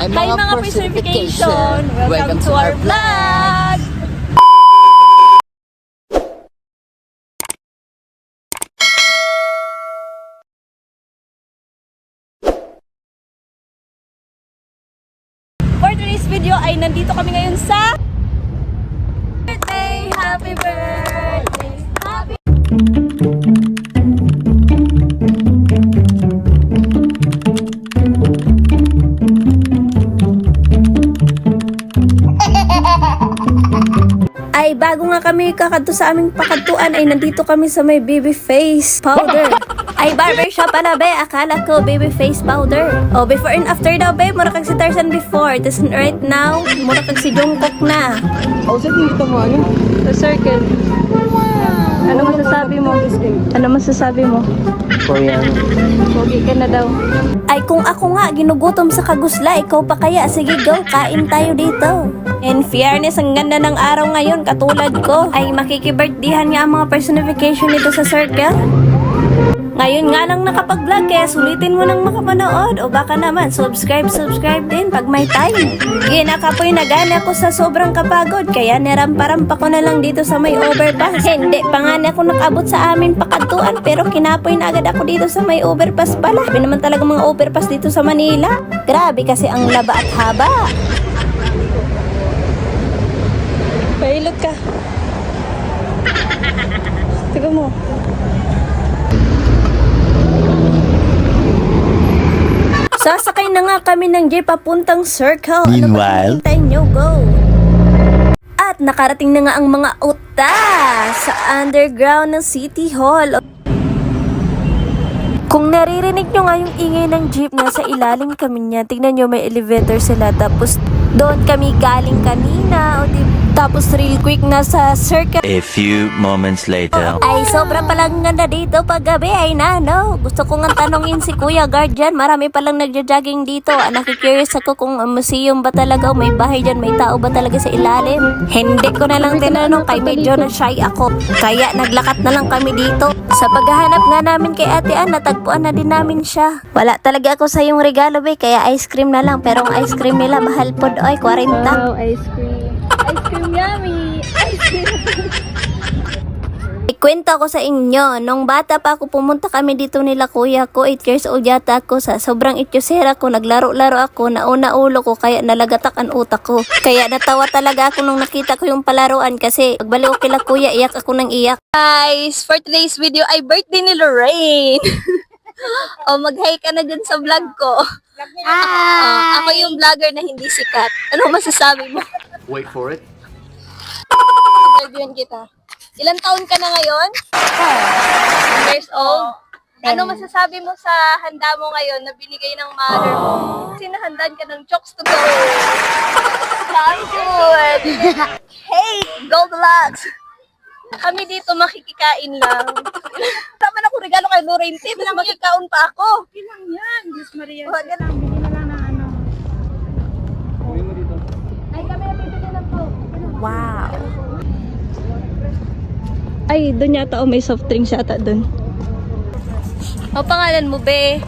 Hi mga personification! Welcome to our vlog! For today's video ay nandito kami ngayon sa birthday! Happy birthday! Happy Ay, bago nga kami kakadto sa aming pakadtuan, ay nandito kami sa may baby face powder. Ay, barbershop pala, be. Akala ko baby face powder. Oh, before and after daw, be. Mura kag si Tarzan before. Tapos right now, mura kag si Jungkook na. Oh, saan dito mo ano? Sa circle. Ano masasabi mo? Ano masasabi mo? Korean. Pogi ka na daw. Ay, kung ako nga, ginugutom sa kagusla, ikaw pa kaya? Sige, go, kain tayo dito. In fairness, ang ganda ng araw ngayon, katulad ko, ay makikibirthdayan nga ang mga personification nito sa circle. Ngayon nga lang nakapag-vlog kaya sulitin mo nang makapanood o baka naman subscribe subscribe din pag may time. Ginakapoy na gana ko sa sobrang kapagod kaya niramparampa ko na lang dito sa may overpass. Hindi pa nga ako nakabot sa amin pakatuan pero kinapoy na agad ako dito sa may overpass pala. Sabi naman talaga mga overpass dito sa Manila. Grabe kasi ang laba at haba. Pailot ka. Tiga mo. Sasakay na nga kami ng jeep papuntang circle. Meanwhile- ano ba nyo? Go! At nakarating na nga ang mga uta sa underground ng City Hall. Kung naririnig nyo nga yung ingay ng jeep, nasa ilalim kami niya. Tignan nyo, may elevator sila. Tapos doon kami galing kanina. O di, tapos real quick nasa circle. A few moments later. Ay, sobra palang ganda dito pag gabi ay nano. Gusto ko nga tanongin si Kuya Guardian. Marami palang nagja-jogging dito. Ah, Nakikurious ako kung museum ba talaga o may bahay dyan, may tao ba talaga sa ilalim. Hindi ko na lang tinanong kay medyo na shy ako. Kaya naglakat na lang kami dito. Sa paghahanap nga namin kay Ate Ann, natagpuan na din namin siya. Wala talaga ako sa yung regalo, be. Kaya ice cream na lang. Pero ang ice cream nila, mahal po. Oy, 40. ice cream. Ice cream yummy! Ice cream! Ikwento ko sa inyo, nung bata pa ako pumunta kami dito nila kuya ko, 8 years old yata ako, sa sobrang ityosera ko, naglaro-laro ako, nauna ulo ko, kaya nalagatak ang utak ko. Kaya natawa talaga ako nung nakita ko yung palaruan kasi pagbalik ko kila kuya, iyak ako ng iyak. Guys, for today's video ay birthday ni Lorraine. o mag-hi ka na dyan sa vlog ko. Ah, ako yung vlogger na hindi sikat. Ano masasabi mo? Wait for it. Interviewin kita. Ilan taon ka na ngayon? years old. Ano masasabi mo sa handa mo ngayon na binigay ng mother mo? Sinahandaan ka ng chokes to go. Sounds good. hey, Goldilocks. Kami dito makikikain lang. Tama na ko regalo kay Lorraine Tim. Makikaon pa ako. Ilang yan? Diyos Maria. Oh, ganun. Bigyan na lang ng ano. Ay, kami na bibili na po. Wow. Ay, doon yata oh, may soft drinks yata doon. O pangalan mo, be?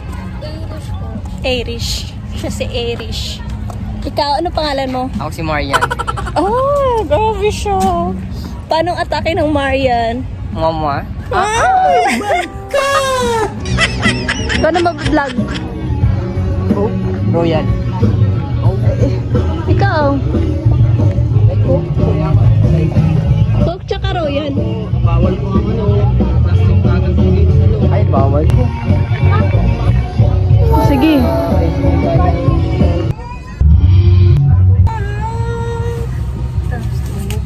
Irish. Siya si Irish. Ikaw, ano pangalan mo? Ako si Marian. Oh, grabe siya. Paano atake ng Marian? Mama. Oh my God! Ikaw na mag-vlog. Royal. Ikaw. Bawal po ang ano. Plastic bagal po dito sa loob. Ay, bawal po. Sige.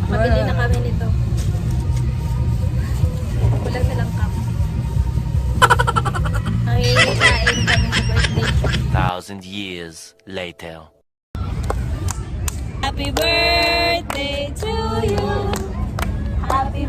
Pabili na kami nito. Kulang na lang kami sa birthday. Thousand years later. Happy birthday to you. Happy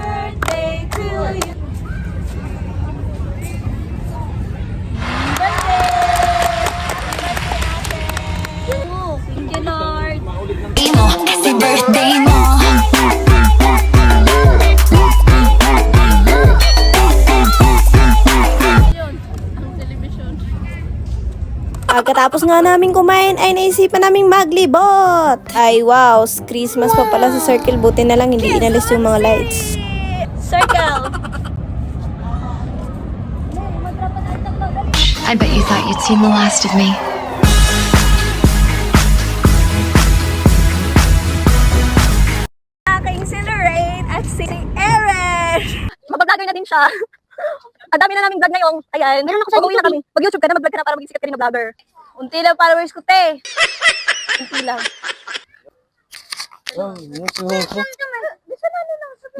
Pagkatapos nga namin kumain ay naisipan naming maglibot. Ay wow, Christmas pa pala sa circle. Buti na lang hindi inalis yung mga lights. Circle! I bet you thought you'd seen the last of me. aking si Lorraine at si Erin. Mabablogger na din siya. Ang dami na naming vlog ngayon. Ayan. Meron ako sa na kami. Mag-YouTube ka na, mag-vlog ka na para maging sikat ka rin na vlogger. Unti lang followers ko, te. Unti lang. Oh, muso ko.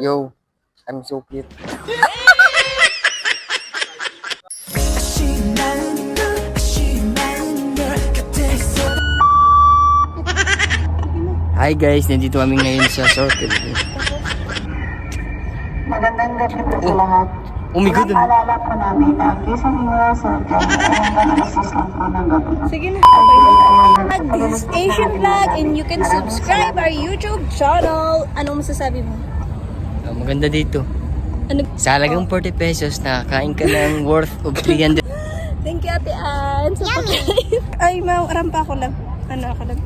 Yo, I'm so cute. Hi guys, nandito kami ngayon sa circle. Magandang gabi po sa lahat. Oh my God, ano? Alala po namin na Quezon Inyo Circle ay hanggang alas 6 lang po ng gabi. Sige na. This is Asian Vlog and you can subscribe our YouTube channel. Anong masasabi mo? Ah, maganda dito. Ano? Sa halagang 40 pesos, nakakain ka ng worth of 300. Thank you, Ate Ann. Sa pagkain. Ay, mau, rampa ako lang. Ano ako lang?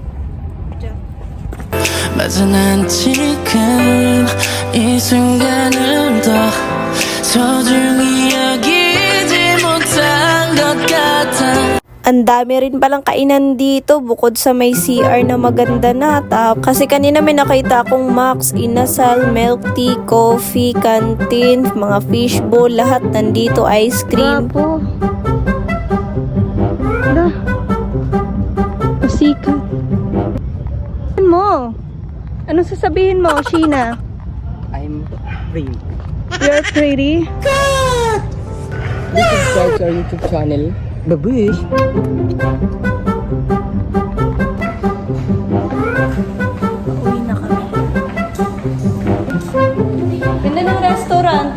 Diyan. 맞아 난 지금 이 순간을 더 소중히 여기지 못한 것 같아 Ang dami rin palang kainan dito bukod sa may CR na maganda na tap. Kasi kanina may nakita akong Max, Inasal, Milk Tea, Coffee, Canteen, mga fishbowl, lahat nandito, ice cream. po. Hala. Pasikat. Ano mo? Anong sasabihin mo, Sheena? I'm free. You're pretty. Please subscribe to our YouTube channel. Babush! Uwi na kami. Ganda ng restaurant.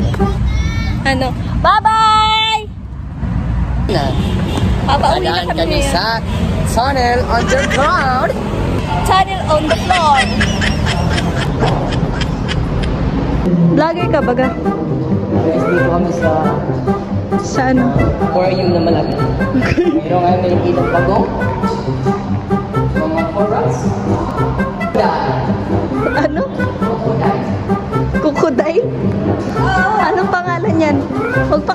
Ano? Bye-bye! Na, Papauwi na kami kami ngayon. sa tunnel underground. Channel on the floor. Vlogger ka baga? Guys, dito kami sa Sa ano? aquarium na malaki. Meron kami nakikita bagong mga corals. Ano? Kukuday? Anong pangalan yan? Huwag pa